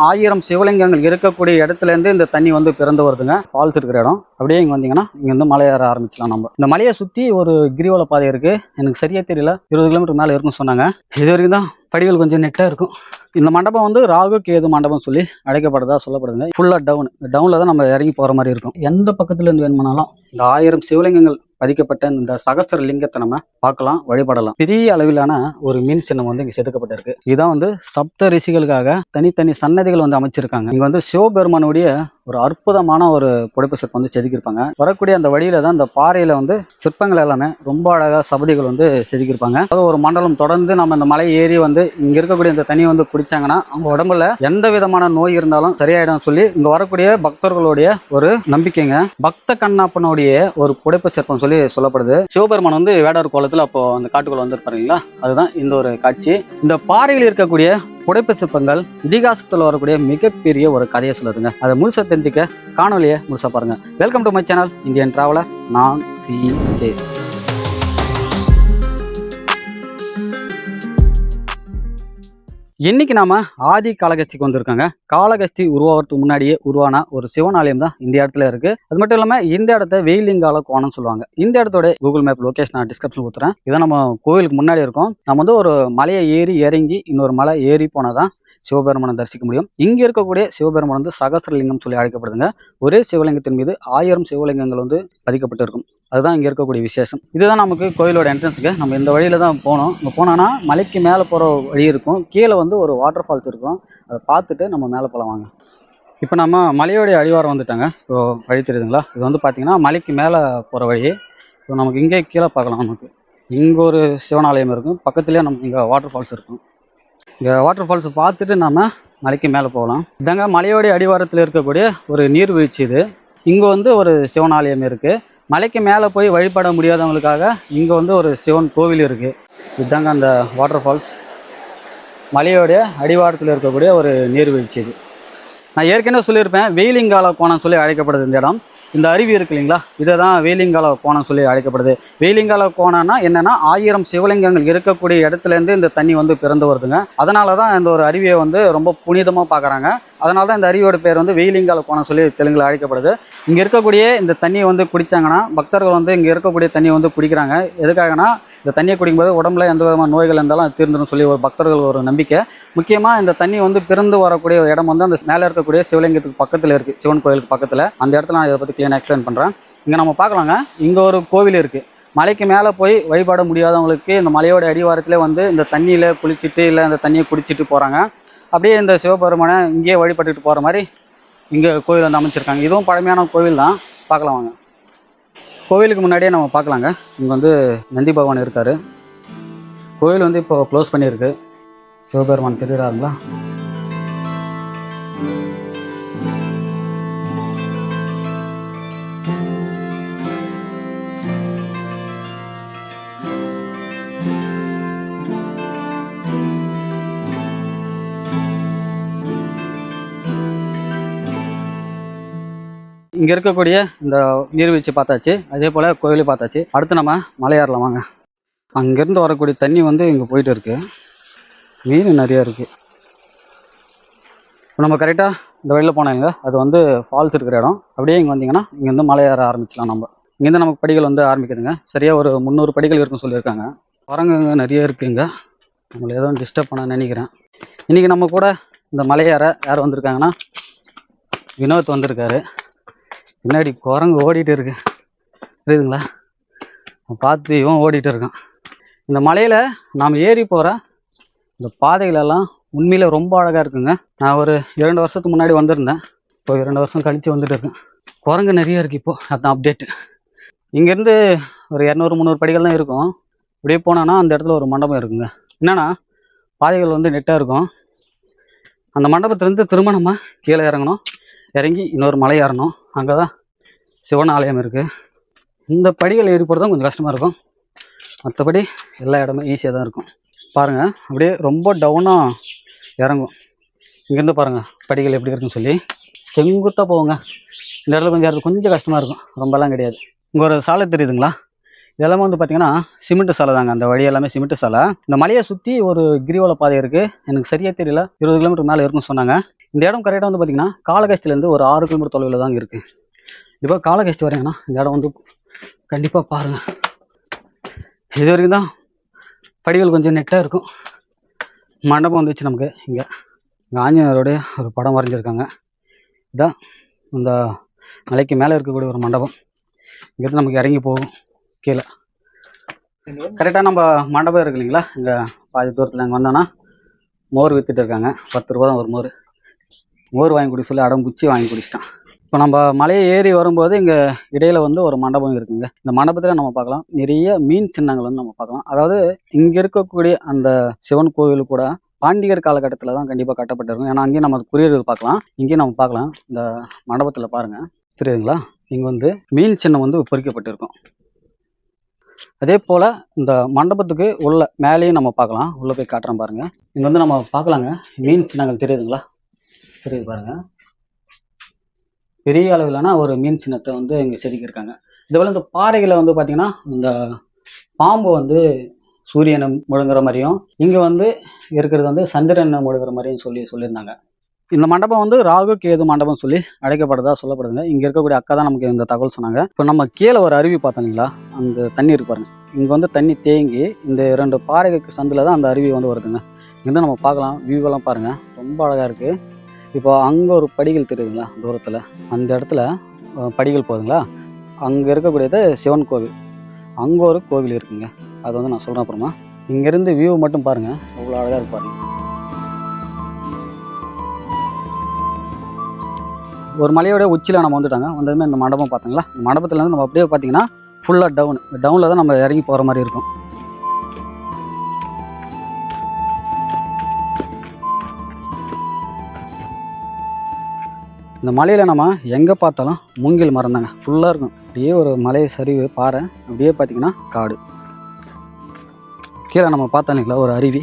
ஆயிரம் சிவலிங்கங்கள் இருக்கக்கூடிய இடத்துல இருந்து இந்த தண்ணி வந்து பிறந்து வருதுங்க. ஃபால்ஸ் இருக்கிற இடம். அப்படியே இங்க வந்தீங்கன்னா இங்க வந்து மலை ஏற ஆரம்பிச்சலாம் நம்ம. இந்த மலையை சுத்தி ஒரு கிரிவல பாதை இருக்கு. எனக்கு சரியா தெரியல. இருபது கிலோமீட்டர் மேலே இருக்குன்னு சொன்னாங்க. இது வரைக்கும் தான் படிகள் கொஞ்சம் நெட்டாக இருக்கும். இந்த மண்டபம் வந்து ராகு கேது மண்டபம் சொல்லி அழைக்கப்படுதா சொல்லப்படுதுங்க. ஃபுல்லாக டவுன் டவுனில் தான் நம்ம இறங்கி போகிற மாதிரி இருக்கும். எந்த பக்கத்துலேருந்து வேணுமானாலும் இந்த ஆயிரம் சிவலிங்கங்கள் பதிக்கப்பட்ட இந்த சகஸ்திர லிங்கத்தை நம்ம பார்க்கலாம் வழிபடலாம். பெரிய அளவிலான ஒரு மீன் சின்னம் வந்து இங்கே செதுக்கப்பட்டிருக்கு. இதுதான் வந்து சப்த ரிஷிகளுக்காக தனித்தனி சன்னதிகள் வந்து அமைச்சிருக்காங்க. இங்கே வந்து சிவபெருமானுடைய ஒரு அற்புதமான ஒரு புடைப்பு சிற்பம் வந்து செதுக்கியிருப்பாங்க. வரக்கூடிய அந்த வழியில தான் இந்த பாறையில வந்து சிற்பங்கள் எல்லாமே ரொம்ப அழகா சபதிகள் வந்து செதுக்கியிருப்பாங்க. அதாவது ஒரு மண்டலம் தொடர்ந்து நம்ம இந்த மலை ஏறி வந்து இங்க இருக்கக்கூடிய இந்த தண்ணியை வந்து குடிச்சாங்கன்னா அவங்க உடம்புல எந்த விதமான நோய் இருந்தாலும் சரியாயிடும் சொல்லி இங்க வரக்கூடிய பக்தர்களுடைய ஒரு நம்பிக்கைங்க. பக்த கண்ணப்பனுடைய ஒரு புடைப்பு சிற்பம் சொல்லி சொல்லப்படுது. சிவபெருமான் வந்து வேடார் கோலத்துல அப்போ அந்த காட்டுக்குள்ள வந்திருப்பாருங்களா அதுதான் இந்த ஒரு காட்சி. இந்த பாறையில் இருக்கக்கூடிய புடைப்பு சிற்பங்கள் இதிகாசத்தில் வரக்கூடிய மிகப்பெரிய ஒரு கதையை சொல்லுதுங்க. அதை முழுசத்தை தெரிஞ்சுக்க காணொலியை முழுசாக பாருங்க. Welcome to my channel Indian traveller நான் சி ஜே இன்னைக்கு நாம ஆதி காலகஸ்திக்கு வந்திருக்காங்க. காலகஸ்தி உருவாகிறதுக்கு முன்னாடியே உருவான ஒரு சிவன் ஆலயம் தான் இந்த இடத்துல இருக்கு. அது மட்டும் இல்லாம இந்த இடத்த வெயிலிங்கால கோணம்னு சொல்லுவாங்க. இந்த இடத்தோட கூகுள் மேப் லொகேஷன் நான் டிஸ்கிரிப்ஷன் கொடுத்துறேன். இதான் நம்ம கோவிலுக்கு முன்னாடி இருக்கோம். நம்ம வந்து ஒரு மலையை ஏறி இறங்கி இன்னொரு மலை ஏறி போனாதான் சிவபெருமானை தரிசிக்க முடியும். இங்க இருக்கக்கூடிய சிவபெருமான் வந்து சகசரலிங்கம் சொல்லி அழைக்கப்படுதுங்க. ஒரே சிவலிங்கத்தின் மீது ஆயிரம் சிவலிங்கங்கள் வந்து பதிக்கப்பட்டு இருக்கும் அதுதான் இங்கே இருக்கக்கூடிய விசேஷம். இதுதான் நமக்கு கோயிலோட என்ட்ரன்ஸுக்கு நம்ம இந்த வழியில தான் போனோம். இங்கே போனோன்னா மலைக்கு மேலே போகிற வழி இருக்கும். கீழே வந்து ஒரு வாட்டர் ஃபால்ஸ் இருக்கும். அதை பார்த்துட்டு நம்ம மேலே போகலாம் வாங்க இப்போ நம்ம மலையோடைய அடிவாரம் வந்துட்டாங்க. இப்போ வழி தெரியுதுங்களா? இது வந்து பார்த்திங்கன்னா மலைக்கு மேலே போகிற வழி. இப்போ நமக்கு இங்கே கீழே பார்க்கலாம் நமக்கு. இங்கே ஒரு சிவனாலயம் இருக்கும். பக்கத்துலேயே நமக்கு இங்கே வாட்டர் ஃபால்ஸ் இருக்கும். இங்கே வாட்டர் ஃபால்ஸ் பார்த்துட்டு நம்ம மலைக்கு மேலே போகலாம். இதாங்க மலையோடைய அடிவாரத்தில் இருக்கக்கூடிய ஒரு நீர்வீழ்ச்சி இது. இங்கே வந்து ஒரு சிவனாலயம் இருக்குது மலைக்கு மேலே போய் வழிபட முடியாதவங்களுக்காக இங்கே வந்து ஒரு சிவன் கோவில் இருக்குது இதுதாங்க அந்த வாட்டர் ஃபால்ஸ் மலையோடைய அடிவாரத்தில் இருக்கக்கூடிய ஒரு நீர்வீழ்ச்சி இது. நான் ஏற்கனவே சொல்லியிருப்பேன் வெயிலிங்கால கோணம் சொல்லி அழைக்கப்படுது இந்த இடம். இந்த அருவி இருக்கு இல்லைங்களா? இதை தான் வெயிலிங்கால கோணம் சொல்லி அழைக்கப்படுது. வெயிலிங்கால கோணம்னா என்னென்னா ஆயிரம் சிவலிங்கங்கள் இருக்கக்கூடிய இடத்துலேருந்து இந்த தண்ணி வந்து பிறந்து வருதுங்க. அதனால தான் இந்த ஒரு அருவியை வந்து ரொம்ப புனிதமாக பார்க்குறாங்க. அதனால தான் இந்த அருவியோட பேர் வந்து வெயிலிங்கால கோணம் சொல்லி தெலுங்குல அழைக்கப்படுது. இங்கே இருக்கக்கூடிய இந்த தண்ணியை வந்து குடிச்சாங்கன்னா பக்தர்கள் வந்து இங்கே இருக்கக்கூடிய தண்ணியை வந்து குடிக்கிறாங்க. எதுக்காகனா இந்த தண்ணியை குடிக்கும்போது உடம்புல எந்த விதமான நோய்கள் இருந்தாலும் அது தீர்ந்துடும் சொல்லி ஒரு பக்தர்கள் ஒரு நம்பிக்கை. முக்கியமாக இந்த தண்ணி வந்து பிறந்து வரக்கூடிய இடம் வந்து அந்த மேலே இருக்கக்கூடிய சிவலிங்கத்துக்கு பக்கத்தில் இருக்குது சிவன் கோயிலுக்கு பக்கத்தில். அந்த இடத்துல நான் இதை பற்றி கிளீனாக எக்ஸ்பிளைன் பண்ணுறேன் இங்கே நம்ம பார்க்கலாங்க. இங்கே ஒரு கோவில் இருக்குது மலைக்கு மேலே போய் வழிபாட முடியாதவங்களுக்கு இந்த மலையோட அடிவாரத்திலே வந்து இந்த தண்ணியில் குளிச்சுட்டு இல்லை இந்த தண்ணியை குடிச்சிட்டு போகிறாங்க அப்படியே இந்த சிவபெருமானை இங்கேயே வழிபட்டுட்டு போகிற மாதிரி இங்கே கோவில் வந்து அமைச்சிருக்காங்க. இதுவும் பழமையான கோவில் தான். பார்க்கலாம் வாங்க. கோவிலுக்கு முன்னாடியே நம்ம பார்க்கலாங்க. இங்கே வந்து நந்தி பகவான் இருக்கார். கோவில் வந்து இப்போ க்ளோஸ் பண்ணியிருக்கு. சிவபெருமான் தெரியுறாருங்களா இங்கே இருக்கக்கூடிய இந்த நீர்வீழ்ச்சி பார்த்தாச்சு அதே போல் கோயிலையும் பார்த்தாச்சு. அடுத்து நம்ம மலையாறலாம் வாங்க. அங்கேருந்து வரக்கூடிய தண்ணி வந்து இங்கே போயிட்டு இருக்கு. மீன் நிறைய இருக்குது இப்போ நம்ம கரெக்டாக இந்த வழியில் போனாங்க. அது வந்து ஃபால்ஸ் இருக்கிற இடம். அப்படியே இங்கே வந்தீங்கன்னா இங்கேருந்து மலை ஏற ஆரம்பிச்சலாம் நம்ம. இங்கேருந்து நமக்கு படிகள் வந்து ஆரம்பிக்குதுங்க. சரியாக ஒரு முந்நூறு படிகள் இருக்குன்னு சொல்லியிருக்காங்க. குரங்குங்க நிறைய இருக்குங்க. நம்மளை எதுவும் டிஸ்டர்ப் பண்ண நினைக்கிறேன். இன்றைக்கி நம்ம கூட இந்த மலையேற யார் வந்திருக்காங்கன்னா வினோத் வந்திருக்காரு. பின்னாடி குரங்கு ஓடிட்டு இருக்கு. புரியுதுங்களா? பார்த்து இவன் ஓடிட்டு இருக்கான். இந்த மலையில் நாம் ஏறி போகிற இந்த பாதைகளெல்லாம் உண்மையில் ரொம்ப அழகாக இருக்குங்க. நான் ஒரு இரண்டு வருஷத்துக்கு முன்னாடி வந்திருந்தேன். இப்போ இரண்டு வருஷம் கழித்து வந்துட்டு இருக்கேன். குரங்கு நிறைய இருக்குது இப்போது அதுதான் அப்டேட்டு இங்கேருந்து ஒரு இரநூறு முந்நூறு படிகள் தான் இருக்கும். இப்படியே போனோன்னா அந்த இடத்துல ஒரு மண்டபம் இருக்குங்க. என்னென்னா பாதைகள் வந்து நெட்டாக இருக்கும். அந்த மண்டபத்துலேருந்து திரும்ப நம்ம கீழே இறங்கணும். இறங்கி இன்னொரு மலை ஏறணும். அங்கே தான் சிவன் ஆலயம் இருக்குது இந்த படிகள் ஏறி போகிறது தான் கொஞ்சம் கஷ்டமாக இருக்கும். மற்றபடி எல்லா இடமும் ஈஸியாக தான் இருக்கும். பாருங்கள் அப்படியே ரொம்ப டவுனாக இறங்கும். இங்கேருந்து பாருங்கள் படிகள் எப்படி இருக்குன்னு சொல்லி. செங்குத்தாக போவோங்க இந்த இடத்துல கொஞ்சம் ஏறது கொஞ்சம் கஷ்டமாக இருக்கும். ரொம்பலாம் கிடையாது. இங்கே ஒரு சாலை தெரியுதுங்களா? இதெல்லாமே வந்து பார்த்தீங்கன்னா சிமெண்ட் சாலை தாங்க. அந்த வழி எல்லாமே சிமெண்ட் சாலை. இந்த மலையை சுற்றி ஒரு கிரிவல பாதை இருக்குது எனக்கு சரியாக தெரியல. இருபது கிலோமீட்டர் மேலே இருக்குன்னு சொன்னாங்க. இந்த இடம் கரெக்டாக வந்து பார்த்தீங்கன்னா காலகஸ்திலேருந்து ஒரு ஆறு கிலோமீட்டர் தொலைவில் தாங்க இருக்குது இப்போ காலகஸ்தி வரீங்கன்னா இந்த இடம் வந்து கண்டிப்பாக பாருங்கள் இது வரைக்கும் தான் படிகள் கொஞ்சம் நெட்டாக இருக்கும். மண்டபம் வந்துச்சு நமக்கு இங்கே. ஆஞ்சநேயருடைய ஒரு படம் வரைஞ்சிருக்காங்க. இதான் இந்த மலைக்கு மேலே இருக்கக்கூடிய ஒரு மண்டபம். இங்கேருந்து நமக்கு இறங்கி போகும். கீழே. கரெக்டாக நம்ம மண்டபம் இருக்கு இல்லைங்களா? இங்கே பாதி தூரத்தில் இங்கே வந்தோன்னா மோர் விற்றுட்டு இருக்காங்க. பத்து ரூபா தான் ஒரு மோர். மோர் வாங்கி குடி சொல்லி அடம் குச்சி வாங்கி குடிச்சிட்டான். இப்போ நம்ம மலையை ஏறி வரும்போது இங்கே இடையில வந்து ஒரு மண்டபம் இருக்குங்க. இந்த மண்டபத்தில் நம்ம பார்க்கலாம். நிறைய மீன் சின்னங்கள் வந்து நம்ம பார்க்கலாம். அதாவது இங்கே இருக்கக்கூடிய அந்த சிவன் கோவில் கூட பாண்டியர் காலகட்டத்தில் தான் கண்டிப்பாக கட்டப்பட்டிருக்கும். ஏன்னா அங்கேயும் நம்ம குறியீடு பார்க்கலாம். இங்கேயும் நம்ம பார்க்கலாம். இந்த மண்டபத்தில் பாருங்கள் தெரியுதுங்களா இங்கே வந்து மீன் சின்னம் வந்து பொறிக்கப்பட்டிருக்கும். அதே போல் இந்த மண்டபத்துக்கு உள்ள மேலேயும் நம்ம பார்க்கலாம். உள்ளே போய் காட்டுறோம் பாருங்கள் இங்கே வந்து நம்ம பார்க்கலாங்க. மீன் சின்னங்கள் தெரியுதுங்களா? தெரியுது பாருங்கள் பெரிய அளவிலான ஒரு மீன் சின்னத்தை வந்து இங்கே செதுக்கியிருக்காங்க. இதுபோல் இந்த பாறைகளை வந்து பார்த்திங்கன்னா இந்த பாம்பு வந்து சூரியனை முழுங்குற மாதிரியும் இங்கே வந்து இருக்கிறது வந்து சந்திரனை முழுங்குற மாதிரியும் சொல்லி சொல்லியிருந்தாங்க. இந்த மண்டபம் வந்து ராகு கேது மண்டபம் சொல்லி அழைக்கப்படுறதா சொல்லப்படுதுங்க. இங்கே இருக்கக்கூடிய அக்கா தான் நமக்கு இந்த தகவல் சொன்னாங்க. இப்போ நம்ம கீழே ஒரு அருவி பார்த்தோம் இல்லைங்களா? அந்த தண்ணி இருக்கு பாருங்க. இங்கே வந்து தண்ணி தேங்கி இந்த இரண்டு பாறைகளுக்கு சந்தில் தான் அந்த அருவி வந்து வருதுங்க. இங்கே நம்ம பார்க்கலாம். வியூவெல்லாம் பாருங்கள் ரொம்ப அழகாக இருக்குது இப்போ அங்கே ஒரு படிகள் தெரியுதுங்களா தூரத்தில்? அந்த இடத்துல படிகள் போகுதுங்களா அங்கே இருக்கக்கூடியது சிவன் கோவில். அங்கே ஒரு கோவில் இருக்குங்க. அது வந்து நான் சொல்கிறேன் அப்புறமா. இங்கேருந்து வியூ மட்டும் பாருங்கள் அவ்வளோ அழகாக இருக்கு ஒரு மலையோட உச்சியில் நம்ம வந்துட்டாங்க. வந்ததுமே இந்த மண்டபம் பார்த்தீங்களா? இந்த மண்டபத்துலேருந்து நம்ம அப்படியே பார்த்தீங்கன்னா ஃபுல்லாக டவுன் டவுனில் தான் நம்ம இறங்கி போகிற மாதிரி இருக்கும். இந்த மலையில் நம்ம எங்கே பார்த்தாலும் மூங்கில் மரம் தாங்க. ஃபுல்லாக இருக்கும். அப்படியே ஒரு மலை சரிவு பாறை அப்படியே பார்த்தீங்கன்னா காடு. கீழே நம்ம பார்த்தோம் இல்லைங்களா ஒரு அருவி.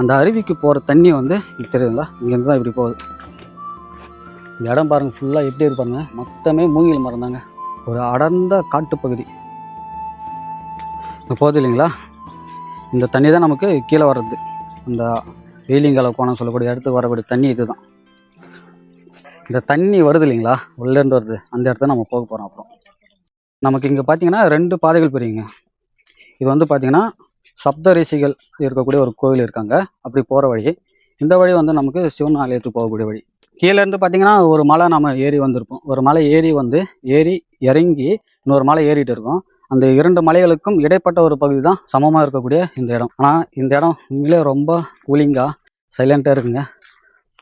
அந்த அருவிக்கு போகிற தண்ணி வந்து இங்க தெரியுதுங்களா? இங்கேருந்து தான் இப்படி போகுது. இந்த இடம் பாருங்கள் ஃபுல்லாக எப்படி இருப்பாருங்க மொத்தமே மூங்கில் மரம் தாங்க. ஒரு அடர்ந்த காட்டுப்பகுதி இப்போ போகுது இல்லைங்களா? இந்த தண்ணி தான் நமக்கு கீழே வர்றது. இந்த வெயிலிங்கால கோணம் சொல்லக்கூடிய இடத்துக்கு வரக்கூடிய தண்ணி இது தான் இந்த தண்ணி வருது இல்லைங்களா? உள்ளேருந்து வருது. அந்த இடத்த நம்ம போக போகிறோம் அப்புறம். நமக்கு இங்கே பார்த்தீங்கன்னா ரெண்டு பாதைகள் பிரியுங்க. இது வந்து பார்த்தீங்கன்னா சப்த ரிஷிகள் இருக்கக்கூடிய ஒரு கோவில் இருக்காங்க. அப்படி போகிற வழி. இந்த வழி வந்து நமக்கு சிவன் ஆலயத்துக்கு போகக்கூடிய வழி. கீழேருந்து பார்த்தீங்கன்னா ஒரு மலை நம்ம ஏறி வந்திருப்போம். ஒரு மலை ஏறி வந்து ஏறி இறங்கி இன்னொரு மலை ஏறிட்டு இருக்கோம். அந்த இரண்டு மலைகளுக்கும் இடைப்பட்ட ஒரு பகுதி தான் சமமாக இருக்கக்கூடிய இந்த இடம். ஆனால் இந்த இடம் உண்மையிலே ரொம்ப கூலிங்காக சைலண்ட்டாக இருக்குங்க.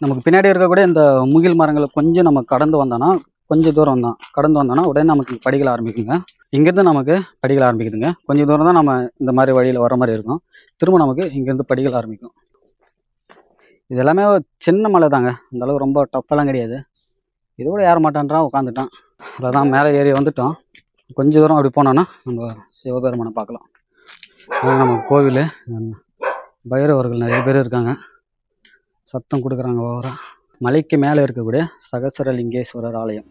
நமக்கு பின்னாடி இருக்கக்கூடிய இந்த முகில் மரங்களை கொஞ்சம் நம்ம கடந்து வந்தோன்னா கொஞ்சம் தூரம் தான் கடந்து வந்தோன்னா உடனே நமக்கு படிகள் ஆரம்பிக்குங்க. இங்கேருந்து நமக்கு படிகள் ஆரம்பிக்குதுங்க. கொஞ்சம் தூரம் தான் நம்ம இந்த மாதிரி வழியில் வர மாதிரி இருக்கும். திரும்ப நமக்கு இங்கேருந்து படிகள் ஆரம்பிக்கும். இது எல்லாமே சின்ன மலை தாங்க. அந்தளவுக்கு ரொம்ப டஃப்பெல்லாம் கிடையாது. இதோட ஏற மாட்டான்றான் உட்காந்துட்டான் அதான் மேலே ஏறி வந்துட்டோம். கொஞ்சம் தூரம் அப்படி போனோன்னா நம்ம சிவபெருமனை பார்க்கலாம். நம்ம கோவில். பைரவர்கள் நிறைய பேர் இருக்காங்க. சத்தம் கொடுக்குறாங்க ஓவராக மலைக்கு மேலே இருக்கக்கூடிய சகசரலிங்கேஸ்வரர் ஆலயம்.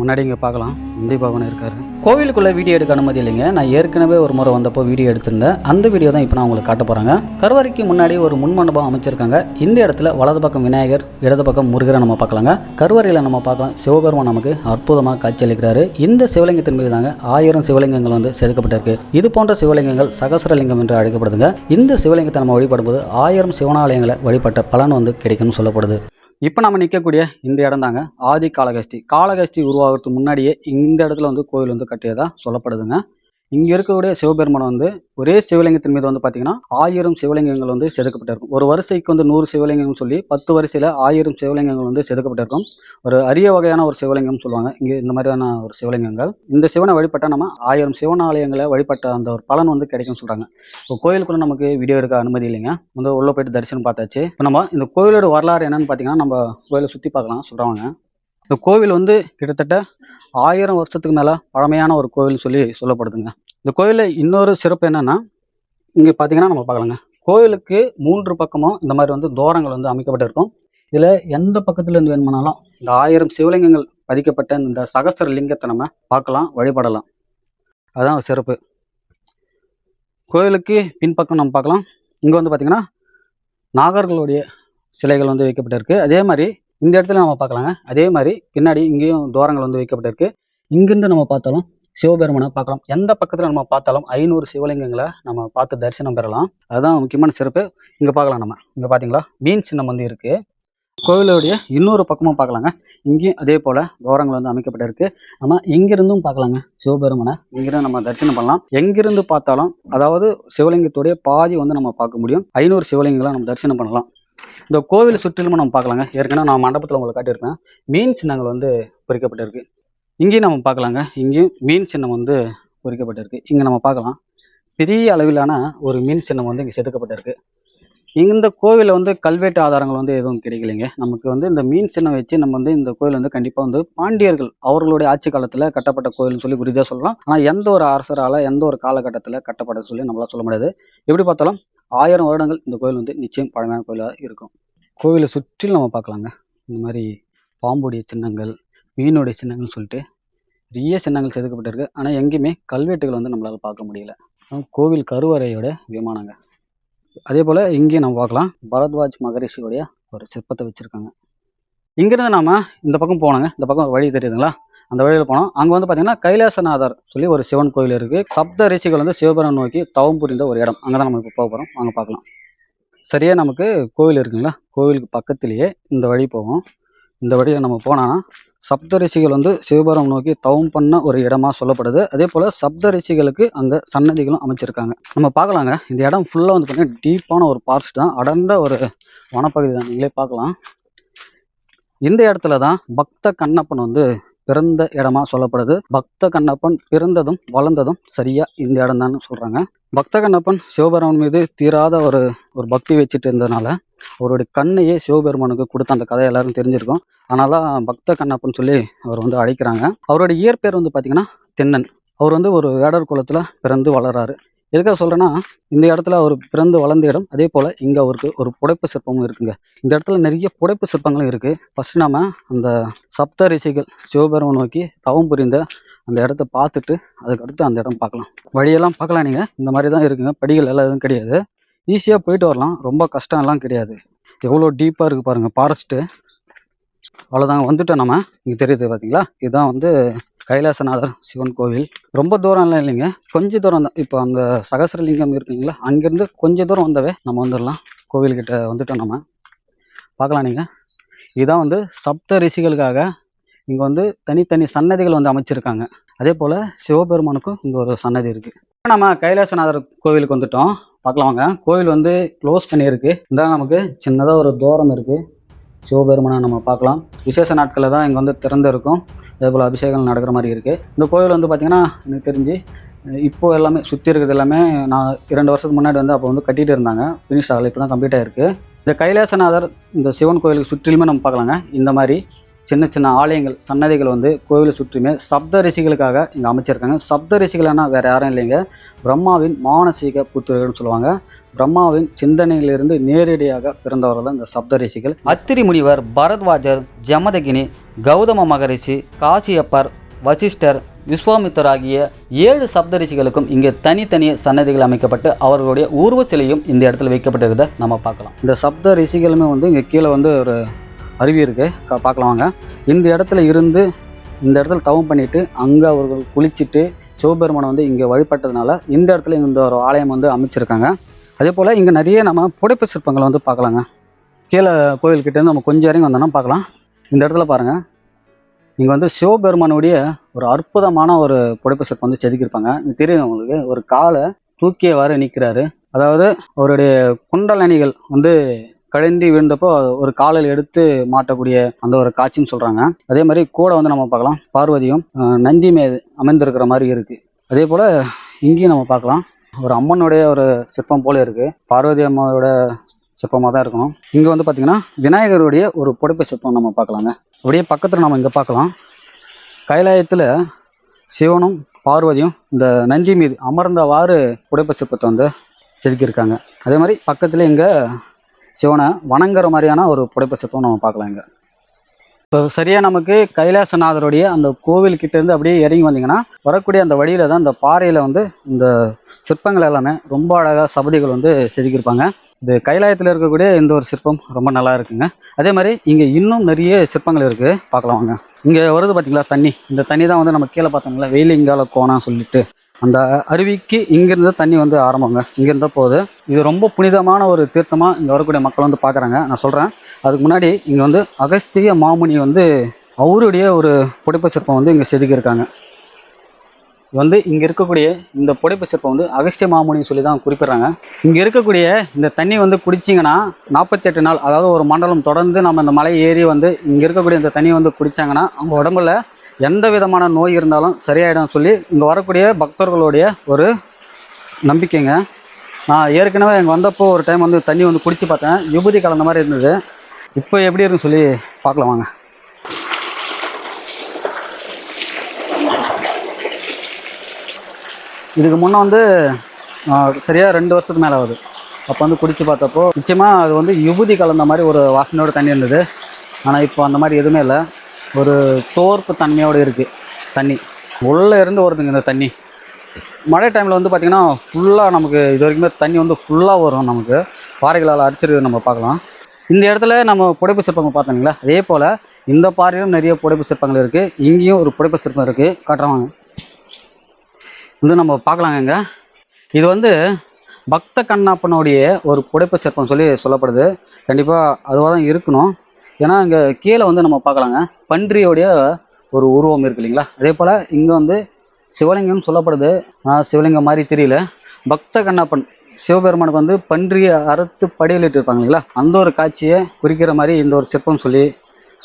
முன்னாடி இங்கே பார்க்கலாம். நந்தி பகவான் இருக்காரு. கோவிலுக்குள்ளே வீடியோ எடுக்க அனுமதி இல்லைங்க. நான் ஏற்கனவே ஒரு முறை வந்தப்போ வீடியோ எடுத்திருந்தேன். அந்த வீடியோ தான் இப்போ நான் உங்களுக்கு காட்ட போகிறேங்க கருவறைக்கு முன்னாடி ஒரு முன்மண்டபம் அமைச்சிருக்காங்க. இந்த இடத்துல வலது பக்கம் விநாயகர் இடது பக்கம் முருகரை நம்ம பார்க்கலாங்க. கருவறையில் நம்ம பார்க்கலாம். சிவபெருமான் நமக்கு அற்புதமாக காட்சியளிக்கிறாரு. இந்த சிவலிங்கத்தின் மீது தாங்க ஆயிரம் சிவலிங்கங்கள் வந்து செதுக்கப்பட்டிருக்கு. இது போன்ற சிவலிங்கங்கள் சகசரலிங்கம் என்று அழைக்கப்படுதுங்க. இந்த சிவலிங்கத்தை நம்ம வழிபடும்போது ஆயிரம் சிவனாலயங்களை வழிபட்ட பலன் வந்து கிடைக்கும்னு சொல்லப்படுது. இப்போ நம்ம நிற்கக்கூடிய இந்த இடம் தாங்க ஆதி காலகஸ்தி காலகஸ்தி உருவாகிறதுக்கு முன்னாடியே இந்த இடத்துல வந்து கோயில் வந்து கட்டியதாக சொல்லப்படுதுங்க. இங்கே இருக்கக்கூடிய சிவபெருமான் வந்து ஒரே சிவலிங்கத்தின் மீது வந்து பார்த்தீங்கன்னா ஆயிரம் சிவலிங்கங்கள் வந்து செதுக்கப்பட்டிருக்கும். ஒரு வரிசைக்கு வந்து நூறு சிவலிங்கம் சொல்லி பத்து வரிசையில் ஆயிரம் சிவலிங்கங்கள் வந்து செதுக்கப்பட்டிருக்கும். ஒரு அரிய வகையான ஒரு சிவலிங்கம் சொல்லுவாங்க. இங்கே இந்த மாதிரியான ஒரு சிவலிங்கங்கள். இந்த சிவனை வழிபட்டால் நம்ம ஆயிரம் சிவனாலயங்களை வழிபட்ட அந்த ஒரு பலன் வந்து கிடைக்கும் சொல்கிறாங்க இப்போ கோயிலுக்குள்ள நமக்கு வீடியோ எடுக்க அனுமதி இல்லைங்க. வந்து உள்ளே போயிட்டு தரிசனம் பார்த்தாச்சு. இப்போ நம்ம இந்த கோயிலோட வரலாறு என்னன்னு பார்த்தீங்கன்னா நம்ம கோயிலை சுற்றி பார்க்கலாம் சொல்கிறாங்க இந்த கோவில் வந்து கிட்டத்தட்ட ஆயிரம் வருஷத்துக்கு மேலே பழமையான ஒரு கோவில் சொல்லி சொல்லப்படுதுங்க. இந்த கோயிலில் இன்னொரு சிறப்பு என்னென்னா இங்கே பார்த்தீங்கன்னா நம்ம பார்க்கலாங்க. கோவிலுக்கு மூன்று பக்கமும் இந்த மாதிரி வந்து தோரங்கள் வந்து அமைக்கப்பட்டிருக்கும். இதில் எந்த பக்கத்துலேருந்து வேணுமானாலும் இந்த ஆயிரம் சிவலிங்கங்கள் பதிக்கப்பட்ட இந்த சகசர லிங்கத்தை நம்ம பார்க்கலாம் வழிபடலாம். அதுதான் சிறப்பு. கோயிலுக்கு பின்பக்கம் நம்ம பார்க்கலாம். இங்கே வந்து பார்த்திங்கன்னா நாகர்களுடைய சிலைகள் வந்து வைக்கப்பட்டிருக்கு. அதே மாதிரி இந்த இடத்துல நம்ம பார்க்கலாங்க. அதே மாதிரி பின்னாடி இங்கேயும் துவாரங்கள் வந்து வைக்கப்பட்டிருக்கு. இங்கிருந்து நம்ம பார்த்தாலும் சிவபெருமனை பார்க்கலாம். எந்த பக்கத்தில் நம்ம பார்த்தாலும் ஐநூறு சிவலிங்கங்களை நம்ம பார்த்து தரிசனம் பெறலாம். அதுதான் முக்கியமான சிறப்பு. இங்கே பார்க்கலாம் நம்ம. இங்கே பார்த்தீங்களா? மீன் சின்னம் வந்து இருக்குது கோவிலுடைய இன்னொரு பக்கமும் பார்க்கலாங்க. இங்கேயும் அதே போல் துவாரங்கள் வந்து அமைக்கப்பட்டிருக்கு. நம்ம இங்கிருந்தும் பார்க்கலாங்க. சிவபெருமனை இங்கிருந்து நம்ம தரிசனம் பண்ணலாம். எங்கிருந்து பார்த்தாலும் அதாவது சிவலிங்கத்துடைய பாதி வந்து நம்ம பார்க்க முடியும். ஐநூறு சிவலிங்கங்களை நம்ம தரிசனம் பண்ணலாம். இந்த கோவில் சுற்றிலுமே நம்ம பார்க்கலாங்க. ஏற்கனவே நான் மண்டபத்தில் உங்களை காட்டியிருப்பேன். மீன் சின்னங்கள் வந்து பொறிக்கப்பட்டிருக்கு. இங்கேயும் நம்ம பார்க்கலாங்க. இங்கேயும் மீன் சின்னம் வந்து பொறிக்கப்பட்டிருக்கு. இங்கே நம்ம பார்க்கலாம். பெரிய அளவிலான ஒரு மீன் சின்னம் வந்து இங்கே செதுக்கப்பட்டிருக்கு. இந்த கோவிலில் வந்து கல்வெட்டு ஆதாரங்கள் வந்து எதுவும் கிடைக்கலைங்க. நமக்கு வந்து இந்த மீன் சின்னம் வச்சு நம்ம வந்து இந்த கோயில் வந்து கண்டிப்பாக வந்து பாண்டியர்கள் அவர்களுடைய ஆட்சி காலத்தில் கட்டப்பட்ட கோயில்னு சொல்லி உறுதியாக சொல்லலாம். ஆனால் எந்த ஒரு அரசரால் எந்த ஒரு காலகட்டத்தில் கட்டப்பட சொல்லி நம்மளால சொல்ல முடியாது. எப்படி பார்த்தாலும் ஆயிரம் வருடங்கள் இந்த கோயில் வந்து நிச்சயம் பழமையான கோயிலாக இருக்கும். கோவிலை சுற்றிலும் நம்ம பார்க்கலாங்க. இந்த மாதிரி பாம்புடைய சின்னங்கள் மீனுடைய சின்னங்கள்னு சொல்லிட்டு நிறைய சின்னங்கள் செதுக்கப்பட்டிருக்கு. ஆனால் எங்கேயுமே கல்வெட்டுகள் வந்து நம்மளால் பார்க்க முடியல. கோவில் கருவறையோட விமானங்க. அதே போல் இங்கேயும் நம்ம பார்க்கலாம். பரத்வாஜ் மகரிஷியோடைய ஒரு சிற்பத்தை வச்சுருக்காங்க. இங்கேருந்து நாம இந்த பக்கம் போனோங்க இந்த பக்கம் ஒரு வழி தெரியுதுங்களா? அந்த வழியில் போனோம். அங்கே வந்து பார்த்தீங்கன்னா கைலாசநாதர் சொல்லி ஒரு சிவன் கோயில் இருக்குது சப்த ரிஷிகள் வந்து சிவபெருமன் நோக்கி தவம் புரிந்த ஒரு இடம். அங்கே தான் நம்ம இப்போ போக போகிறோம் வாங்க பார்க்கலாம். சரியாக நமக்கு கோவில் இருக்குங்களா? கோவிலுக்கு பக்கத்துலேயே இந்த வழி போவோம் இந்த வழியில் நம்ம போனோன்னா சப்தரிசிகள் வந்து சிவபுரம் நோக்கி தவம் பண்ண ஒரு இடமா சொல்லப்படுது. அதே போல் சப்தரிசிகளுக்கு அங்கே சன்னதிகளும் அமைச்சிருக்காங்க. நம்ம பார்க்கலாங்க. இந்த இடம் ஃபுல்லாக வந்து பார்த்தீங்கன்னா டீப்பான ஒரு பார்ட்ஸ் தான். அடர்ந்த ஒரு வனப்பகுதி தான். நீங்களே பார்க்கலாம். இந்த இடத்துல தான் பக்த கண்ணப்பன் வந்து பிறந்த இடமா சொல்லப்படுது. பக்த கண்ணப்பன் பிறந்ததும் வளர்ந்ததும் சரியா இந்த இடம் தான் சொல்றாங்க. பக்த கண்ணப்பன் சிவபெருமன் மீது தீராத ஒரு ஒரு பக்தி வச்சுட்டு இருந்ததுனால அவருடைய கண்ணையே சிவபெருமானுக்கு கொடுத்த அந்த கதை எல்லாரும் தெரிஞ்சிருக்கும். அதனால தான் பக்த கண்ணப்பன் சொல்லி அவர் வந்து அழைக்கிறாங்க. அவருடைய இயற்பெயர் வந்து பார்த்தீங்கன்னா தென்னன். அவர் வந்து ஒரு வேடர் குலத்தில் பிறந்து வளர்றாரு. எதுக்காக சொல்கிறேன்னா இந்த இடத்துல அவர் பிறந்து வளர்ந்த இடம் அதே போல் இங்கே அவருக்கு ஒரு புடைப்பு சிற்பமும் இருக்குங்க. இந்த இடத்துல நிறைய புடைப்பு சிற்பங்களும் இருக்குது ஃபஸ்ட் நாம் அந்த சப்த ரிஷிகள் சிவபெருமன் நோக்கி தவம் புரிந்த அந்த இடத்த பார்த்துட்டு அதுக்கடுத்து அந்த இடம் பார்க்கலாம். வழியெல்லாம் பார்க்கலாம் நீங்கள் இந்த மாதிரி தான் இருக்குங்க. படிகள் எல்லாம் எதுவும் கிடையாது. ஈஸியாக போயிட்டு வரலாம். ரொம்ப கஷ்டம் எல்லாம் கிடையாது. எவ்வளோ டீப்பாக இருக்குது பாருங்கள் ஃபாரஸ்ட்டு அவ்வளோதாங்க வந்துட்டோம் நம்ம இங்கே தெரியுது பார்த்தீங்களா இதுதான் வந்து கைலாசநாதர் சிவன் கோவில். ரொம்ப தூரம்லாம் இல்லைங்க. கொஞ்சம் தூரம் தான். இப்போ அந்த சகசரலிங்கம் இருக்குங்களா? அங்கேருந்து கொஞ்சம் தூரம் வந்தவே நம்ம வந்துடலாம். கோவில்கிட்ட வந்துட்டோம் நம்ம பார்க்கலாம் நீங்கள் இதுதான் வந்து சப்த ரிஷிகளுக்காக இங்கே வந்து தனித்தனி சன்னதிகள் வந்து அமைச்சிருக்காங்க. அதே போல் சிவபெருமானுக்கும் இங்கே ஒரு சன்னதி இருக்குது நம்ம கைலாசநாதர் கோவிலுக்கு வந்துட்டோம். பார்க்கலாம் வாங்க. கோவில் வந்து க்ளோஸ் பண்ணியிருக்கு. இந்த நமக்கு சின்னதாக ஒரு தூரம் இருக்குது சிவபெருமனை நம்ம பார்க்கலாம். விசேஷ நாட்களில் தான் இங்கே வந்து திறந்து இருக்கும் அதே போல் அபிஷேகம் நடக்கிற மாதிரி இருக்குது இந்த கோவில் வந்து பார்த்திங்கன்னா எனக்கு தெரிஞ்சு இப்போது எல்லாமே சுற்றி இருக்கிறது எல்லாமே நான் இரண்டு வருஷத்துக்கு முன்னாடி வந்து அப்போ வந்து கட்டிகிட்டு இருந்தாங்க. ஃபினிஷ் ஆகலை இப்போ தான் கம்ப்ளீட் இருக்குது இந்த கைலாசநாதர் இந்த சிவன் கோயிலுக்கு சுற்றிலுமே நம்ம பார்க்கலாங்க. இந்த மாதிரி சின்ன சின்ன ஆலயங்கள் சன்னதிகள் வந்து கோவிலை சுற்றியுமே சப்த ரிஷிகளுக்காக இங்கே அமைச்சிருக்காங்க. சப்த ரிஷிகள்னா வேறு யாரும் இல்லைங்க. பிரம்மாவின் மானசீக புத்திரர்கள்னு சொல்லுவாங்க. பிரம்மாவின் சிந்தனையிலிருந்து நேரடியாக பிறந்தவர்கள் தான் இந்த சப்த ரிஷிகள். அத்திரி முனிவர் பரத்வாஜர் ஜமதகினி கௌதம மகரிஷி காசியப்பர் வசிஷ்டர் விஸ்வாமித்தர் ஆகிய ஏழு சப்த ரிஷிகளுக்கும் இங்கே தனித்தனி சன்னதிகள் அமைக்கப்பட்டு அவர்களுடைய உருவ சிலையும் இந்த இடத்துல வைக்கப்பட்டிருக்கிறத நம்ம பார்க்கலாம். இந்த சப்த ரிஷிகளுமே வந்து இங்கே கீழே வந்து ஒரு அருவி இருக்கு. பார்க்கலாம் வாங்க. இந்த இடத்துல இருந்து இந்த இடத்துல தவம் பண்ணிட்டு அங்கே அவர்கள் குளிச்சுட்டு சிவபெருமானை வந்து இங்கே வழிபட்டதுனால இந்த இடத்துல இந்த ஒரு ஆலயம் வந்து அமைச்சிருக்காங்க. அதே போல் இங்கே நிறைய நம்ம புடைப்பு சிற்பங்களை வந்து பார்க்கலாங்க. கீழே கோயில்கிட்ட இருந்து நம்ம கொஞ்சம் இறங்கி வந்தோம்னா பார்க்கலாம். இந்த இடத்துல பாருங்கள் இங்கே வந்து சிவபெருமானுடைய ஒரு அற்புதமான ஒரு புடைப்பு சிற்பம் வந்து செதுக்கியிருப்பாங்க. இது தெரியும் உங்களுக்கு. ஒரு காலை தூக்கியவாறு நிற்கிறாரு அதாவது அவருடைய குண்டலணிகள் வந்து கழண்டி விழுந்தப்போ ஒரு காலில் எடுத்து மாட்டக்கூடிய அந்த ஒரு காட்சின்னு சொல்கிறாங்க அதே மாதிரி கூட வந்து நம்ம பார்க்கலாம். பார்வதியும் நந்தி மேது அமைந்திருக்கிற மாதிரி இருக்குது அதே போல் இங்கேயும் நம்ம பார்க்கலாம். ஒரு அம்மனுடைய ஒரு சிற்பம் போல இருக்குது பார்வதி அம்மாவோட சிற்பமாக தான் இருக்கணும். இங்கே வந்து பார்த்திங்கன்னா விநாயகருடைய ஒரு புடைப்பு சிற்பம் நம்ம பார்க்கலாங்க. அப்படியே பக்கத்தில் நம்ம இங்கே பார்க்கலாம். கைலாயத்தில் சிவனும் பார்வதியும் இந்த நஞ்சி மீது அமர்ந்தவாறு புடைப்பு சிற்பத்தை வந்து செதுக்கியிருக்காங்க. அதே மாதிரி பக்கத்தில் இங்கே சிவனை வணங்குற மாதிரியான ஒரு புடைப்பு சிற்பம் நம்ம பார்க்கலாம் இங்கே. இப்போ சரியாக நமக்கு கைலாசநாதருடைய அந்த கோவில் அப்படியே இறங்கி வந்தீங்கன்னா வரக்கூடிய அந்த வழியில் தான் இந்த பாறையில் வந்து இந்த சிற்பங்கள் எல்லாமே ரொம்ப அழகாக சபதிகள் வந்து செதுக்கியிருப்பாங்க. இது கைலாயத்தில் இருக்கக்கூடிய இந்த ஒரு சிற்பம் ரொம்ப நல்லா இருக்குங்க. அதே மாதிரி இங்கே இன்னும் நிறைய சிற்பங்கள் இருக்குது பார்க்கலாம் வாங்க. இங்கே வருது பார்த்தீங்களா தண்ணி. இந்த தண்ணி தான் வந்து நம்ம கீழே பார்த்தோங்களா வெயிலிங்கால கோணம் சொல்லிட்டு. அந்த அருவிக்கு இங்கிருந்து தண்ணி வந்து ஆரம்பங்க. இங்கிருந்தா போகுது இது ரொம்ப புனிதமான ஒரு தீர்த்தமாக இங்கே வரக்கூடிய மக்கள் வந்து பார்க்குறாங்க நான் சொல்கிறேன் அதுக்கு முன்னாடி இங்கே வந்து அகஸ்திய மாமுனி வந்து அவருடைய ஒரு புடைப்பு சிற்பம் வந்து இங்கே செதுக்கியிருக்காங்க. இது வந்து இங்கே இருக்கக்கூடிய இந்த புடைப்பு சிற்பம் வந்து அகஸ்திய மாமுனின்னு சொல்லி தான் குறிப்பிடுறாங்க. இங்கே இருக்கக்கூடிய இந்த தண்ணி வந்து குடிச்சிங்கன்னா நாற்பத்தி எட்டு நாள் அதாவது ஒரு மண்டலம் தொடர்ந்து நம்ம இந்த மலை ஏறி வந்து இங்கே இருக்கக்கூடிய இந்த தண்ணி வந்து குடித்தாங்கன்னா அவங்க உடம்புல எந்த விதமான நோய் இருந்தாலும் சரியாயிடும் சொல்லி இங்கே வரக்கூடிய பக்தர்களுடைய ஒரு நம்பிக்கைங்க. நான் ஏற்கனவே இங்கே வந்தப்போ ஒரு டைம் வந்து தண்ணி வந்து குடித்து பார்த்தேன். விபூதி கலந்த மாதிரி இருந்தது. இப்போ எப்படி இருக்குன்னு சொல்லி பார்க்கலாம் வாங்க. இதுக்கு முன்னே வந்து சரியாக ரெண்டு வருஷத்துக்கு மேலே ஆகுது. அப்போ வந்து குடித்து பார்த்தப்போ நிச்சயமாக அது வந்து யுபுதி கலந்த மாதிரி ஒரு வாசனையோட தண்ணி இருந்தது. ஆனால் இப்போ அந்த மாதிரி எதுவுமே இல்லை. ஒரு தோர்ப்பு தன்மையோடு இருக்குது தண்ணி. உள்ளே இருந்து வருதுங்க இந்த தண்ணி. மழை டைமில் வந்து பார்த்திங்கன்னா ஃபுல்லாக நமக்கு இது வரைக்குமே தண்ணி வந்து ஃபுல்லாக வரும் நமக்கு. பாறைகளால் அடிச்சிருக்கு நம்ம பார்க்கலாம். இந்த இடத்துல நம்ம புடைப்பு சிற்பங்கள் பார்த்தோங்களா அதே போல் இந்த பாறையிலும் நிறைய புடைப்பு சிற்பங்கள் இருக்குது இங்கேயும் ஒரு புடைப்பு சிற்பம் இருக்குது காட்டுறவாங்க வந்து நம்ம பார்க்கலாங்க இது வந்து பக்த கண்ணாப்பனுடைய ஒரு புடைப்பு சிற்பம் சொல்லி சொல்லப்படுது. கண்டிப்பாக அதுவாக தான் இருக்கணும். ஏன்னா இங்கே கீழே வந்து நம்ம பார்க்கலாங்க. பன்றியோடைய ஒரு உருவம் இருக்கு இல்லைங்களா? அதே போல் இங்கே வந்து சிவலிங்கம் சொல்லப்படுது. ஆனால் சிவலிங்கம் மாதிரி தெரியல. பக்த கண்ணப்பன் சிவபெருமானுக்கு வந்து பன்றியை அறுத்து படியலிட்டு இருப்பாங்க இல்லைங்களா? அந்த ஒரு காட்சியை குறிக்கிற மாதிரி இந்த ஒரு சிற்பம் சொல்லி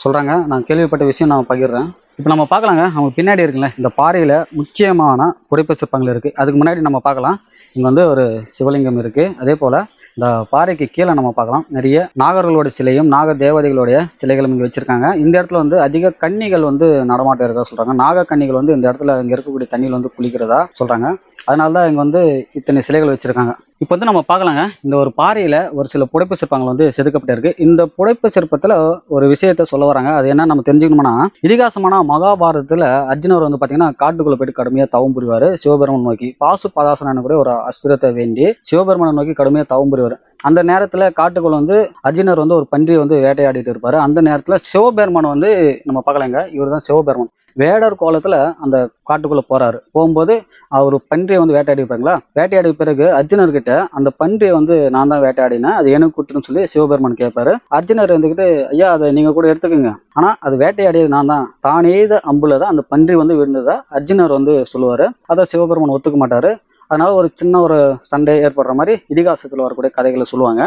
சொல்கிறாங்க நான் கேள்விப்பட்ட விஷயம் நான் பகிர்றேன். இப்போ நம்ம பார்க்கலாங்க. நம்ம பின்னாடி இருக்குல்ல இந்த பாறையில் முக்கியமான புடைப்பு சிற்பங்கள் இருக்குது அதுக்கு முன்னாடி நம்ம பார்க்கலாம். இங்கே வந்து ஒரு சிவலிங்கம் இருக்குது அதே போல் இந்த பாறைக்கு கீழே நம்ம பார்க்கலாம். நிறைய நாகர்களோட சிலையும் நாக தேவதைகளுடைய சிலைகளும் இங்கே வச்சுருக்காங்க. இந்த இடத்துல வந்து அதிக கன்னிகள் வந்து நடமாட்டம் இருக்கா சொல்கிறாங்க நாக கன்னிகள் வந்து இந்த இடத்துல இங்கே இருக்கக்கூடிய தண்ணியில் வந்து குளிக்கிறதா சொல்கிறாங்க அதனால தான் இங்கே வந்து இத்தனை சிலைகள் வச்சுருக்காங்க. இப்போ வந்து நம்ம பார்க்கலாங்க. இந்த ஒரு பாறையில் ஒரு சில புடைப்பு சிற்பங்கள் வந்து செதுக்கப்பட்டிருக்கு. இந்த புடைப்பு சிற்பத்தில் ஒரு விஷயத்த சொல்ல வராங்க. அது என்ன நம்ம தெரிஞ்சுக்கணும்னா இதிகாசமான மகாபாரதத்தில் அர்ஜுனர் வந்து பார்த்தீங்கன்னா காட்டுக்குள்ளே போயிட்டு கடுமையாக தவம் புரிவார். சிவபெருமன் நோக்கி பாசு பதாசனான கூட ஒரு அஸ்திரத்தை வேண்டி சிவபெருமனை நோக்கி கடுமையாக தவம் புரிவார். அந்த நேரத்தில் காட்டுக்குள்ள வந்து அர்ஜுனர் வந்து ஒரு பன்றியை வந்து வேட்டையாடிட்டு இருப்பார். அந்த நேரத்தில் சிவபெருமன் வந்து நம்ம பார்க்கலாங்க. இவர் தான் சிவபெருமன். வேடர் கோலத்தில் அந்த காட்டுக்குள்ளே போகிறாரு போகும்போது அவர் பன்றியை வந்து வேட்டையாடி வைப்பாங்களா வேட்டையாடி பிறகு அர்ஜுனர்கிட்ட அந்த பன்றியை வந்து நான் தான் வேட்டையாடினேன் அது எனக்கு கொடுத்துருன்னு சொல்லி சிவபெருமான் கேட்பாரு. அர்ஜுனர் இருந்துக்கிட்டு ஐயா அதை நீங்கள் கூட எடுத்துக்கோங்க. ஆனால் அது வேட்டையாடியது நான் தான். தான் அம்புல தான் அந்த பன்றி வந்து விழுந்ததா அர்ஜுனர் வந்து சொல்லுவார். அதை சிவபெருமான் ஒத்துக்க மாட்டார். அதனால ஒரு சின்ன ஒரு சண்டை ஏற்படுற மாதிரி இதிகாசத்தில் வரக்கூடிய கதைகளை சொல்லுவாங்க.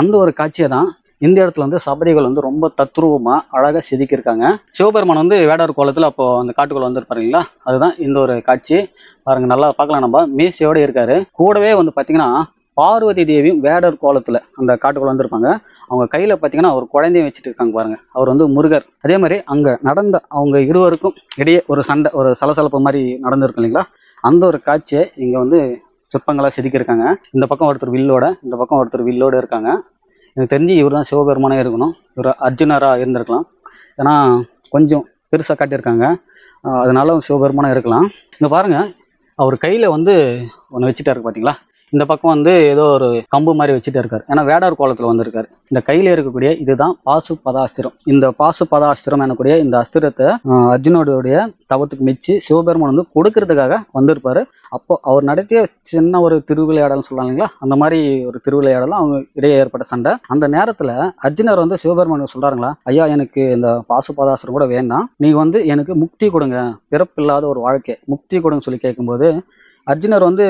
அந்த ஒரு காட்சியை தான் இந்த இடத்துல வந்து சபரிகள் வந்து ரொம்ப தத்ரூபமா அழகாக செதுக்கியிருக்காங்க. சிவபெருமான் வந்து வேடார் கோலத்தில் அப்போ அந்த காட்டுக்குள்ள வந்திருப்பாரு இல்லைங்களா? அதுதான் இந்த ஒரு காட்சி. பாருங்க நல்லா பார்க்கலாம் நம்ம. மீசையோட இருக்காரு. கூடவே வந்து பார்த்தீங்கன்னா பார்வதி தேவியும் வேடர் கோலத்தில் அந்த காட்டுக்குள்ள வந்திருப்பாங்க. அவங்க கையில் பார்த்தீங்கன்னா ஒரு குழந்தையும் வச்சுட்டு இருக்காங்க பாருங்க. அவர் வந்து முருகர். அதே மாதிரி அங்கே நடந்த அவங்க இருவருக்கும் இடையே ஒரு சண்டை ஒரு சலசலப்பு மாதிரி நடந்திருக்கும் இல்லைங்களா? அந்த ஒரு காட்சியை இங்கே வந்து சிற்பங்களாக செதுக்கியிருக்காங்க. இந்த பக்கம் ஒருத்தர் வில்லோட இந்த பக்கம் ஒருத்தர் வில்லோட இருக்காங்க. எனக்கு தெரிஞ்சு இவர் தான் சிவபெருமானே இருக்கணும். இவர் அர்ஜுனராக இருந்திருக்கலாம். ஏன்னா கொஞ்சம் பெருசாக காட்டியிருக்காங்க. அதனால சிவபெருமானாக இருக்கலாம். இங்கே பாருங்கள் அவர் கையில் வந்து ஒன்று வச்சுட்டாரு பார்த்தீங்களா இந்த பக்கம் வந்து ஏதோ ஒரு கம்பு மாதிரி வச்சுட்டு இருக்காரு. ஏன்னா வேடார் கோலத்தில் வந்திருக்காரு. இந்த கையில் இருக்கக்கூடிய இதுதான் பாசு பதாஸ்திரம். இந்த பாசு பதாஸ்திரம் எனக்கூடிய இந்த அஸ்திரத்தை அர்ஜுனோடைய தவத்துக்கு மிச்சு சிவபெருமான் வந்து கொடுக்கறதுக்காக வந்திருப்பாரு. அப்போ அவர் நடத்திய சின்ன ஒரு திருவிளையாடல் சொல்லலாம் இல்லைங்களா? அந்த மாதிரி ஒரு திருவிளையாடலாம் அவங்க இடையே ஏற்பட்ட சண்டை. அந்த நேரத்தில் அர்ஜுனர் வந்து சிவபெருமான் சொல்றாங்களா ஐயா எனக்கு இந்த பாசுபாதாசரம் கூட வேண்டாம். நீ வந்து எனக்கு முக்தி கொடுங்க. பிறப்பில்லாத ஒரு வாழ்க்கை. முக்தி கொடுங்க சொல்லி கேட்கும்போது அர்ஜுனர் வந்து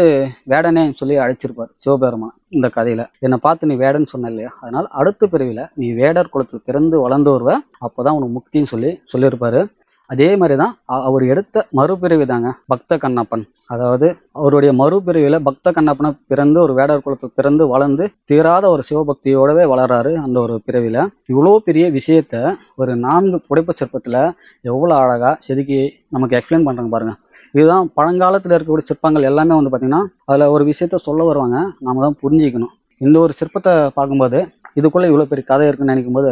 வேடனே சொல்லி அழைச்சிருப்பார் சிவபெருமான் இந்த கதையில. என்னை பார்த்து நீ வேடன்னு சொன்ன இல்லையா? அதனால அடுத்த பிறவில நீ வேடர் குலத்தில் பிறந்து வளர்ந்து வருவ அப்போதான் உனக்கு முக்தின்னு சொல்லி சொல்லியிருப்பாரு. அதே மாதிரி தான் அவர் எடுத்த மறுபிறவி தாங்க பக்த கண்ணப்பன். அதாவது அவருடைய மறுபிறவியில் பக்த கண்ணப்பனை பிறந்து ஒரு வேடர் குலத்தில் பிறந்து வளர்ந்து தீராத ஒரு சிவபக்தியோடவே வளர்றாரு அந்த ஒரு பிறவியில் இவ்வளோ பெரிய விஷயத்த ஒரு நான்கு புடைப்பு சிற்பத்தில் எவ்வளோ அழகாக செதுக்கி நமக்கு எக்ஸ்பிளைன் பண்ணுறாங்க பாருங்கள் இதுதான் பழங்காலத்தில் இருக்கக்கூடிய சிற்பங்கள் எல்லாமே வந்து பார்த்திங்கன்னா அதில் ஒரு விஷயத்த சொல்ல வருவாங்க. நாம் தான் புரிஞ்சிக்கணும். இந்த ஒரு சிற்பத்தை பார்க்கும்போது இதுக்குள்ளே இவ்வளோ பெரிய கதை இருக்குன்னு நினைக்கும் போது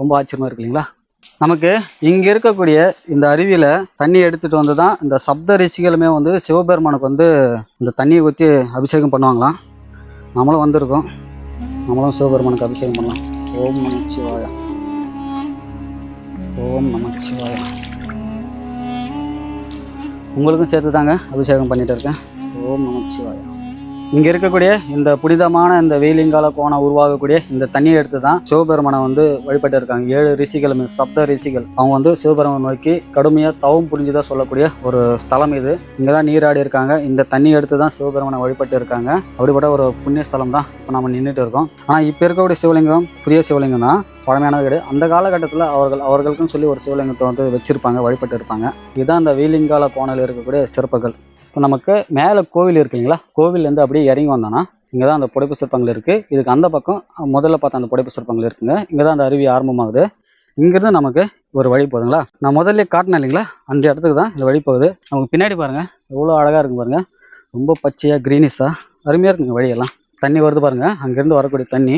ரொம்ப ஆச்சரியமாக இருக்கு இல்லைங்களா? நமக்கு இங்கே இருக்கக்கூடிய இந்த அருவியில் தண்ணி எடுத்துகிட்டு வந்து தான் இந்த சப்த ரிஷிகளுமே வந்து சிவபெருமானுக்கு வந்து இந்த தண்ணியை ஊற்றி அபிஷேகம் பண்ணுவாங்களாம். நம்மளும் வந்திருக்கோம். நம்மளும் சிவபெருமானுக்கு அபிஷேகம் பண்ணலாம். ஓம் நமச்சிவாய ஓம் நமச்சிவாய உங்களுக்கும் சேர்த்து தாங்க அபிஷேகம் பண்ணிட்டு இருக்கேன். ஓம் நமச்சிவாய இங்கே இருக்கக்கூடிய இந்த புனிதமான இந்த வெயிலிங்கால கோணம் உருவாகக்கூடிய இந்த தண்ணியை எடுத்து தான் சிவபெருமனை வந்து வழிபட்டு இருக்காங்க. ஏழு ரிஷிகள் சப்த ரிஷிகள். அவங்க வந்து சிவபெருமன் நோக்கி கடுமையாக தவம் புரிஞ்சுதான் சொல்லக்கூடிய ஒரு ஸ்தலம் இது. இங்கே தான் நீராடி இருக்காங்க. இந்த தண்ணி எடுத்து தான் சிவபெருமனை வழிபட்டு இருக்காங்க. அப்படிப்பட்ட ஒரு புண்ணிய ஸ்தலம் தான் இப்போ நம்ம நின்றுட்டு இருக்கோம். ஆனால் இப்போ இருக்கக்கூடிய சிவலிங்கம் புதிய சிவலிங்கம் தான். பழமையான வீடு. அந்த காலகட்டத்தில் அவர்கள் அவர்களுக்குன்னு சொல்லி ஒரு சிவலிங்கத்தை வந்து வச்சிருப்பாங்க வழிபட்டு இருப்பாங்க. இதுதான் அந்த வெயிலிங்கால கோணையில் இருக்கக்கூடிய சிறப்புகள். இப்போ நமக்கு மேலே கோவில் இருக்குங்களா கோவில்லேருந்து அப்படியே இறங்கி வந்தோன்னா இங்கே தான் அந்த புடைப்பு சிற்பங்கள் இருக்குது இதுக்கு அந்த பக்கம் முதல்ல பார்த்த அந்த புடைப்பு சிற்பங்கள் இருக்குங்க. இங்கே தான் அந்த அருவி ஆரம்பமாகுது. இங்கேருந்து நமக்கு ஒரு வழி போகுதுங்களா? நான் முதல்ல காட்டினேன் இல்லைங்களா? அந்த இடத்துக்கு தான் இந்த வழி போகுது. நமக்கு பின்னாடி பாருங்கள் எவ்வளோ அழகாக இருக்கும் பாருங்கள் ரொம்ப பச்சையாக க்ரீனிஷாக அருமையாக இருக்குங்க வழியெல்லாம். தண்ணி வருது பாருங்கள் அங்கேருந்து வரக்கூடிய தண்ணி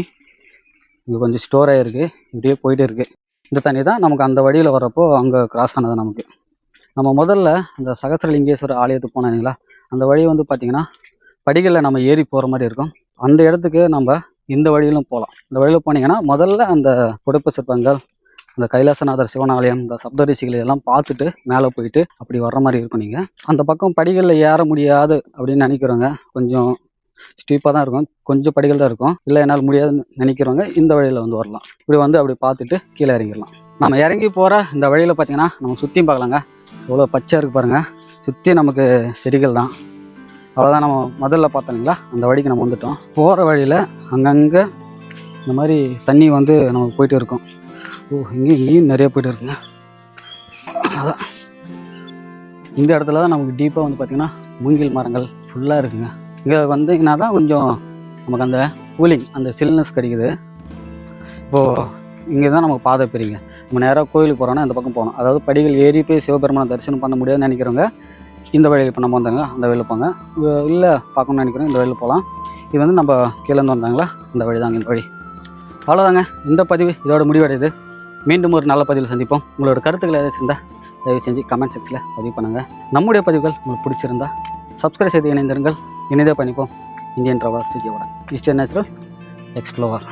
இங்கே கொஞ்சம் ஸ்டோர் ஆகிருக்கு இப்படியே போயிட்டே இருக்குது இந்த தண்ணி தான் நமக்கு அந்த வழியில் வரப்போ அங்கே கிராஸ் ஆனது நமக்கு. நம்ம முதல்ல அந்த சகசிரலிங்கேஸ்வரர் ஆலயத்துக்கு போனோம் இல்லைங்களா? அந்த வழி வந்து பார்த்திங்கன்னா படிகளில் நம்ம ஏறி போகிற மாதிரி இருக்கும். அந்த இடத்துக்கு நம்ம இந்த வழியிலும் போகலாம் இந்த வழியில் போனீங்கன்னா முதல்ல அந்த புடைப்பு சிற்பங்கள் அந்த கைலாசநாதர் சிவன் ஆலயம் இந்த சப்தரிஷிகளை எல்லாம் பார்த்துட்டு மேலே போயிட்டு அப்படி வர்ற மாதிரி இருக்கும் நீங்கள் அந்த பக்கம் படிகளில் ஏற முடியாது அப்படின்னு நினைக்கிறவங்க கொஞ்சம் ஸ்டீப்பாக தான் இருக்கும். கொஞ்சம் படிகள் தான் இருக்கும். இல்லை என்னால் முடியாதுன்னு நினைக்கிறவங்க இந்த வழியில் வந்து வரலாம். இப்படி வந்து அப்படி பார்த்துட்டு கீழே இறங்கிடலாம். நம்ம இறங்கி போகிற இந்த வழியில் பார்த்தீங்கன்னா நம்ம சுற்றியும் பார்க்கலாங்க. எவ்வளோ பச்சை இருக்குது பாருங்கள் சுற்றி நமக்கு செடிகள் தான். அவ்வளோதான் நம்ம முதல்ல பார்த்தோங்களா அந்த வழிக்கு நம்ம வந்துட்டோம். போகிற வழியில் அங்கங்கே இந்த மாதிரி தண்ணி வந்து நமக்கு போயிட்டு இருக்கும். ஓ இங்கேயும் இங்கேயும் நிறைய போயிட்டு இருக்குங்க. அதான். இந்த இடத்துல தான் நமக்கு டீப்பாக வந்து பார்த்திங்கன்னா மூங்கில் மரங்கள் ஃபுல்லாக இருக்குங்க. இங்கே வந்தீங்கன்னா தான் கொஞ்சம் நமக்கு அந்த கூலிங் அந்த சில்னஸ் கிடைக்குது. இப்போது இங்கே தான் நமக்கு பாதை பிரிங்க நம்ம நேராக கோயிலுக்கு போகிறோன்னா இந்த பக்கம் போகணும். அதாவது படிகள் ஏறி போய் சிவபெருமானை தரிசனம் பண்ண முடியாதுன்னு நினைக்கிறவங்க இந்த வழியில் இப்போ நம்ம வந்தாங்க அந்த வழியில் போங்க. இல்லை பார்க்கணும்னு நினைக்கிறோம் இந்த வழியில் போகலாம் இது வந்து நம்ம கீழேருந்து வந்தாங்களா? இந்த வழி தாங்க இந்த வழி. அவ்வளோதாங்க இந்த பதிவு இதோட முடிவடையுது. மீண்டும் ஒரு நல்ல பதிவில் சந்திப்போம். உங்களோட கருத்துக்கள் எதாவது இருந்தால் தயவு செஞ்சு கமெண்ட் செக்ஷனில் பதிவு பண்ணுங்கள் நம்முடைய பதிவுகள் உங்களுக்கு பிடிச்சிருந்தா சப்ஸ்கிரைப் செய்து இணைந்திருங்கள். இணைந்தே பண்ணிப்போம் இந்தியன் ட்ராவல் சுஜியோட ஈஸ்டர் நேச்சுரல் எக்ஸ்ப்ளோவர்